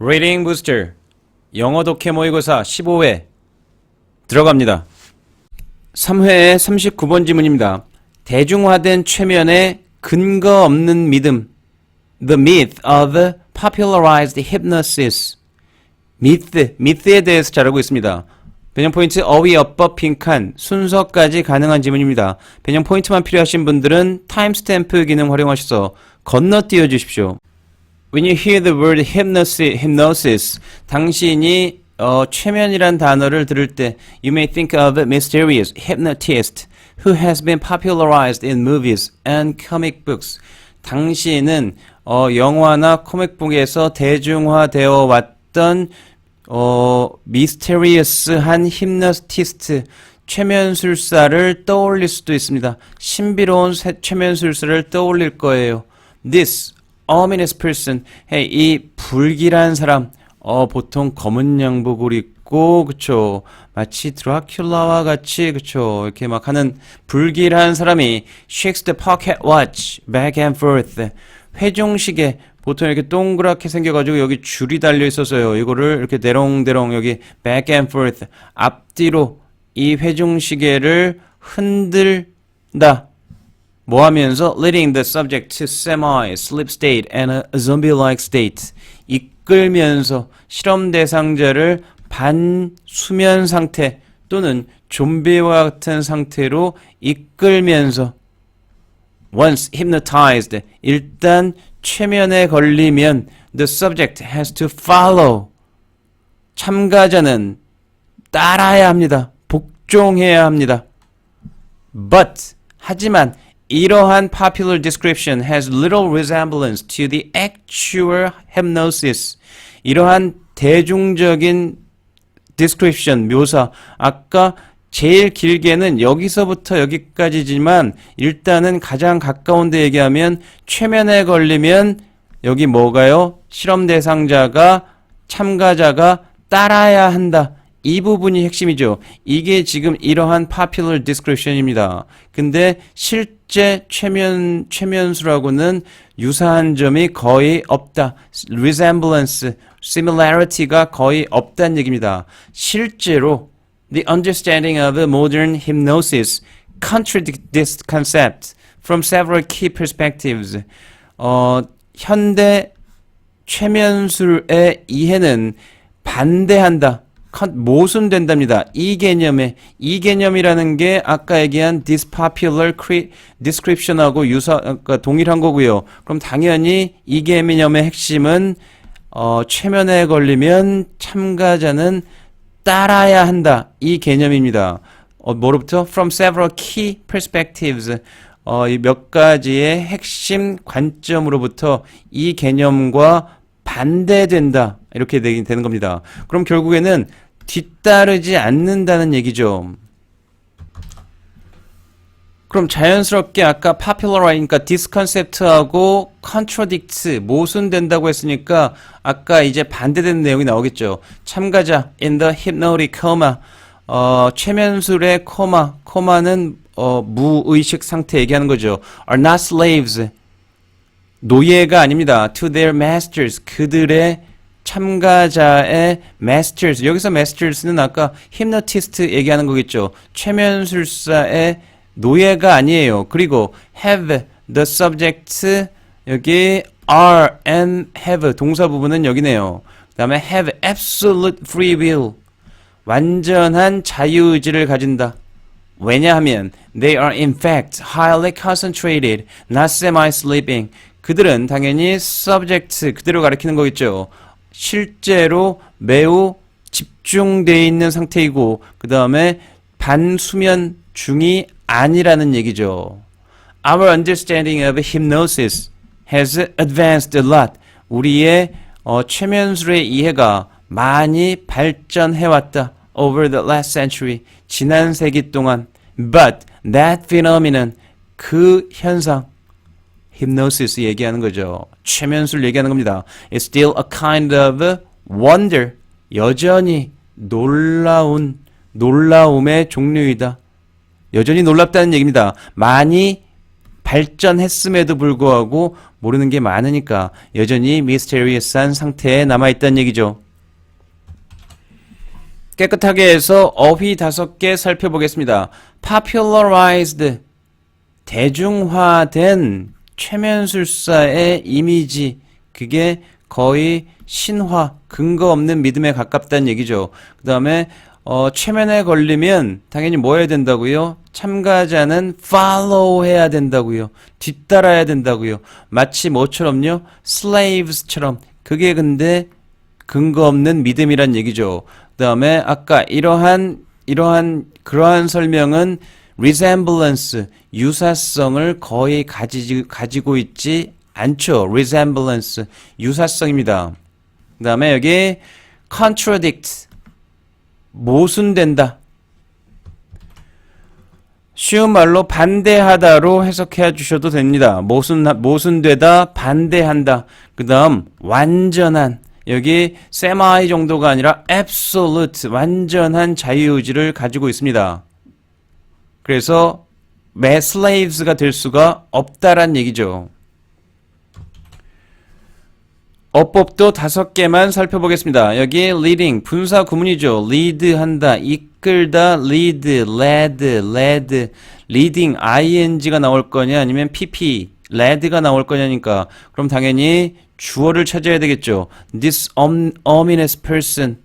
Reading Booster 영어 독해 모의고사 15회 들어갑니다. 3회의 39번 지문입니다. 대중화된 최면의 근거 없는 믿음 The myth of popularized hypnosis 미트, 미트에 대해서 잘 알고 있습니다. 변형 포인트 어휘, 어법, 빈칸, 순서까지 가능한 지문입니다. 변형 포인트만 필요하신 분들은 타임스탬프 기능 활용하셔서 건너뛰어 주십시오. When you hear the word hypnosis, hypnosis 당신이 어, 최면이란 단어를 들을 때 you may think of a mysterious hypnotist who has been popularized in movies and comic books. 당신은 어, 영화나 코믹북에서 대중화되어 왔던 어, 미스테리어스한 히프노티스트 최면술사를 떠올릴 수도 있습니다. 신비로운 새- 최면술사를 떠올릴 거예요. This ominous person, 이 불길한 사람, 어, 보통 검은 양복을 입고, 그쵸. 마치 드라큘라와 같이, 그쵸. 이렇게 막 하는 불길한 사람이 shakes the pocket watch back and forth. 회종시계, 보통 이렇게 동그랗게 생겨가지고 여기 줄이 달려 있어서요. 이거를 이렇게 대롱대롱 여기 back and forth. 앞뒤로 이 회종시계를 흔들다. 뭐 하면서 leading the subject to semi-sleep state and a zombie-like state 이끌면서 실험 대상자를 반수면 상태 또는 좀비와 같은 상태로 이끌면서 once hypnotized 일단 최면에 걸리면 the subject has to follow 참가자는 따라야 합니다. 복종해야 합니다. But 하지만 이러한 popular description has little resemblance to the actual hypnosis. 이러한 대중적인 description 묘사 아까 제일 길게는 여기서부터 여기까지지만 일단은 가장 가까운 데 얘기하면 최면에 걸리면 여기 뭐가요? 실험 대상자가 참가자가 따라야 한다. 이 부분이 핵심이죠. 이게 지금 이러한 popular description입니다. 근데 실제 최면 최면수라고는 유사한 점이 거의 없다. resemblance, similarity가 거의 없다는 얘기입니다. 실제로 the understanding of modern hypnosis contradicts this concept from several key perspectives. 어, 현대 최면술의 이해는 반대한다. 컨- 모순된답니다. 이 개념에 이 개념이라는 게 아까 얘기한 this popular description하고 유사 그러니까 동일한 거고요. 그럼 당연히 이 개념의 핵심은 어, 최면에 걸리면 참가자는 따라야 한다. 이 개념입니다. 어, 뭐로부터? From several key perspectives. 어, 이 몇 가지의 핵심 관점으로부터 이 개념과 반대된다. 이렇게 되는 겁니다. 그럼 결국에는 뒤따르지 않는다는 얘기죠. 그럼 자연스럽게 아까 populari니까 disconcept하고 contradict 모순된다고 했으니까 아까 이제 반대되는 내용이 나오겠죠. 참가자 in the hypnotic coma 어, 최면술의 코마 코마는 어, 무의식 상태 얘기하는 거죠. are not slaves 노예가 아닙니다. to their masters 그들의 참가자의 masters 여기서 masters는 아까 hypnotist 얘기하는 거겠죠. 최면술사의 노예가 아니에요. 그리고 have the subject 여기 are and have 동사 부분은 여기네요. 그 다음에 have absolute free will 완전한 자유의지를 가진다. 왜냐하면 they are in fact highly concentrated, not semi-sleeping. 그들은 당연히 subject 그대로 가리키는 거겠죠. 실제로 매우 집중돼 있는 상태이고 그 다음에 반수면 중이 아니라는 얘기죠. Our understanding of hypnosis has advanced a lot. 우리의 어, 최면술의 이해가 많이 발전해왔다. Over the last century. 지난 세기 동안. But that phenomenon. 그 현상. Hypnosis 얘기하는 거죠. 최면술 얘기하는 겁니다. It's still a kind of wonder. 여전히 놀라운, 놀라움의 종류이다. 여전히 놀랍다는 얘기입니다. 많이 발전했음에도 불구하고 모르는 게 많으니까 여전히 미스테리어스한 상태에 남아 있다는 얘기죠. 깨끗하게 해서 어휘 다섯 개 살펴보겠습니다. popularized 대중화된 최면술사의 이미지 그게 거의 신화 근거 없는 믿음에 가깝다는 얘기죠. 그 다음에 어, 최면에 걸리면 당연히 뭐 해야 된다고요? 참가자는 follow 해야 된다고요. 뒤따라야 된다고요. 마치 뭐처럼요? slaves처럼. 그게 근데 근거 없는 믿음이란 얘기죠. 그 다음에 아까 이러한, 이러한, 그러한 설명은 resemblance, 유사성을 거의 가지, 가지고 있지 않죠. resemblance, 유사성입니다. 그 다음에 여기 contradict, 모순된다. 쉬운 말로 반대하다로 해석해 주셔도 됩니다. 모순, 모순되다, 반대한다. 그 다음, 완전한. 여기 semi 정도가 아니라 absolute, 완전한 자유의지를 가지고 있습니다. 그래서 매 slaves가 될 수가 없다란 얘기죠. 어법도 다섯 개만 살펴보겠습니다. 여기 leading 분사 구문이죠. lead한다, 이끌다, lead, led, led, leading ing가 나올 거냐 아니면 pp, led가 나올 거냐니까 그럼 당연히 주어를 찾아야 되겠죠. This ominous person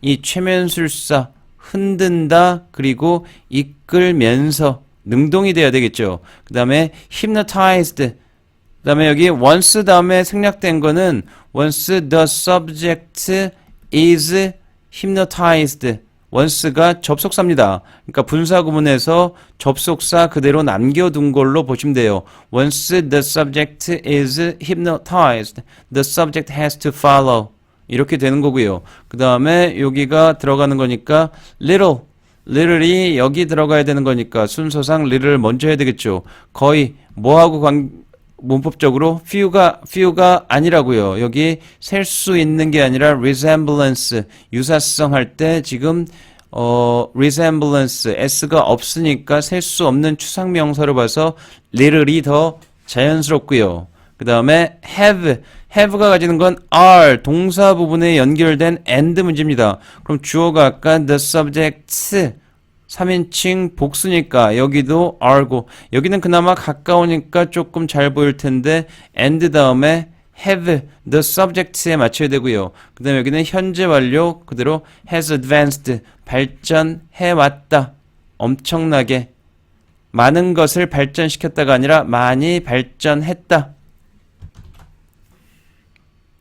이 최면술사 흔든다 그리고 이끌면서 능동이 돼야 되겠죠. 그 다음에 hypnotized 그 다음에 여기 once 다음에 생략된 거는 once the subject is hypnotized once가 접속사입니다. 그러니까 분사 구문에서 접속사 그대로 남겨둔 걸로 보시면 돼요. once the subject is hypnotized, the subject has to follow 이렇게 되는 거고요. 그 다음에 여기가 들어가는 거니까 little little이 여기 들어가야 되는 거니까 순서상 little를 먼저 해야 되겠죠. 거의 뭐하고 관 문법적으로 few가 few가 아니라고요. 여기 셀 수 있는 게 아니라 resemblance 유사성 할 때 지금 어 resemblance s가 없으니까 셀 수 없는 추상 명사로 봐서 little이 더 자연스럽고요. 그 다음에 have have가 가지는 건 are 동사 부분에 연결된 and 문제입니다. 그럼 주어가 아까 the subject 3인칭 복수니까 여기도 are고 여기는 그나마 가까우니까 조금 잘 보일 텐데 and 다음에 have the subject에 맞춰야 되고요. 그 다음에 여기는 현재 완료 그대로 has advanced 발전해 왔다. 엄청나게 많은 것을 발전시켰다가 아니라 많이 발전했다.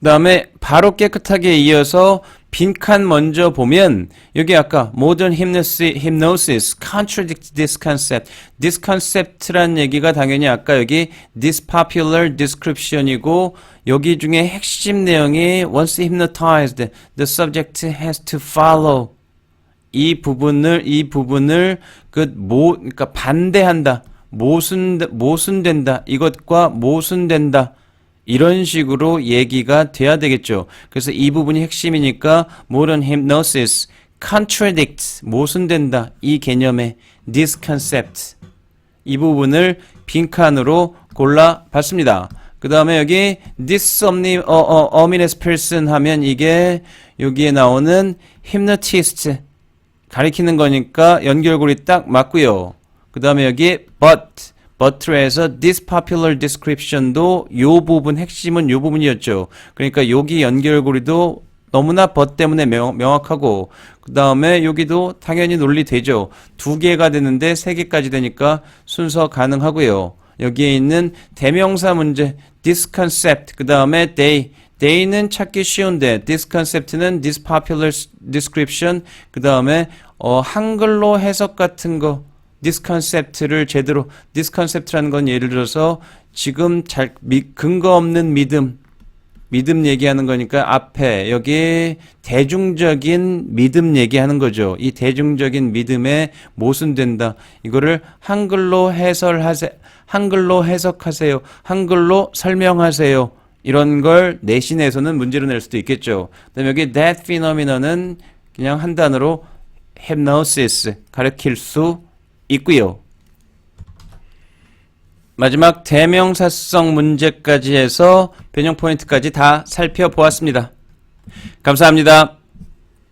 그 다음에 바로 깨끗하게 이어서 빈칸 먼저 보면 여기 아까 hypnosis, hypnosis contradict this concept. this concept란 얘기가 당연히 아까 여기 this popular description이고 여기 중에 핵심 내용이 once hypnotized the subject has to follow 이 부분을 이 부분을 그모 그러니까 반대한다 모순 모순된다 이것과 모순된다 이런 식으로 얘기가 돼야 되겠죠. 그래서 이 부분이 핵심이니까 modern hypnosis contradict 모순된다 이 개념의 this concept 이 부분을 빈칸으로 골라 봤습니다. 그 다음에 여기 this omni, 어, 어, ominous person 하면 이게 여기에 나오는 hypnotist 가리키는 거니까 연결고리 딱 맞고요. 그 다음에 여기 but 버트에서 this popular description도 요 부분 핵심은 요 부분이었죠. 그러니까 여기 연결고리도 너무나 but 때문에 명, 명확하고 그 다음에 여기도 당연히 논리되죠. 두 개가 되는데 세 개까지 되니까 순서 가능하고요. 여기에 있는 대명사 문제 this concept 그 다음에 they they는 찾기 쉬운데 this concept는 this popular description 그 다음에 어, 한글로 해석 같은 거 concept를 제대로 concept라는 건 예를 들어서 지금 잘 미, 근거 없는 믿음 믿음 얘기하는 거니까 앞에 여기 대중적인 믿음 얘기하는 거죠. 이 대중적인 믿음에 모순된다. 이거를 한글로 해설하세 한글로 해석하세요. 한글로 설명하세요. 이런 걸 내신에서는 문제로 낼 수도 있겠죠. 그다음에 여기 that phenomenon은 그냥 한 단어로 hypnosis 가르칠 수 있고요. 마지막 대명사성 문제까지 해서 변형 포인트까지 다 살펴보았습니다. 감사합니다.